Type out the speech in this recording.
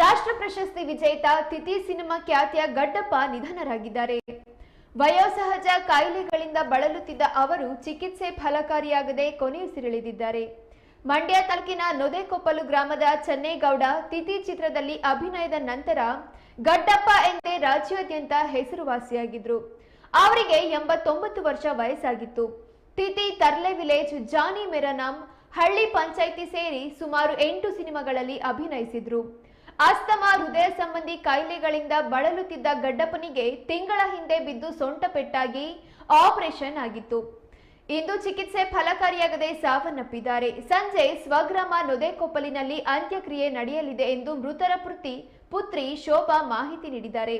ರಾಷ್ಟ್ರ ಪ್ರಶಸ್ತಿ ವಿಜೇತ ತಿಥಿ ಸಿನಿಮಾ ಖ್ಯಾತಿಯ ಗಡ್ಡಪ್ಪ ನಿಧನರಾಗಿದ್ದಾರೆ. ವಯೋಸಹಜ ಕಾಯಿಲೆಗಳಿಂದ ಬಳಲುತ್ತಿದ್ದ ಅವರು ಚಿಕಿತ್ಸೆ ಫಲಕಾರಿಯಾಗದೆ ಕೊನೆಯುಸಿರೆಳೆದಿದ್ದಾರೆ ಮಂಡ್ಯ ತಾಲೂಕಿನ ನೊದೆಕೊಪ್ಪಲು ಗ್ರಾಮದ ಚೆನ್ನೇಗೌಡ ತಿಥಿ ಚಿತ್ರದಲ್ಲಿ ಅಭಿನಯದ ನಂತರ ಗಡ್ಡಪ್ಪ ಎಂದೇ ರಾಜ್ಯಾದ್ಯಂತ ಹೆಸರುವಾಸಿಯಾಗಿದ್ರು. ಅವರಿಗೆ ಎಂಬತ್ತೊಂಬತ್ತು ವರ್ಷ ವಯಸ್ಸಾಗಿತ್ತು. ತಿಥಿ ತರ್ಲೆ ವಿಲೇಜ್ ಜಾನಿ ಮೆರನಾಮ್ ಹಳ್ಳಿ ಪಂಚಾಯಿತಿ ಸೇರಿ ಸುಮಾರು ಎಂಟು ಸಿನಿಮಾಗಳಲ್ಲಿ ಅಭಿನಯಿಸಿದ್ರು. ಅಸ್ತಮಾ ಹೃದಯ ಸಂಬಂಧಿ ಕಾಯಿಲೆಗಳಿಂದ ಬಳಲುತ್ತಿದ್ದ ಗಡ್ಡಪ್ಪನಿಗೆ ತಿಂಗಳ ಹಿಂದೆ ಬಿದ್ದು ಸೊಂಟ ಪೆಟ್ಟಾಗಿ ಆಪರೇಷನ್ ಆಗಿತ್ತು. ಇಂದು ಚಿಕಿತ್ಸೆ ಫಲಕಾರಿಯಾಗದೆ ಸಾವನ್ನಪ್ಪಿದ್ದಾರೆ. ಸಂಜೆ ಸ್ವಗ್ರಾಮ ನೊದೆಕೊಪ್ಪಲಿನಲ್ಲಿ ಅಂತ್ಯಕ್ರಿಯೆ ನಡೆಯಲಿದೆ ಎಂದು ಮೃತರ ಪೃತಿ ಪುತ್ರಿ ಶೋಭಾ ಮಾಹಿತಿ ನೀಡಿದ್ದಾರೆ.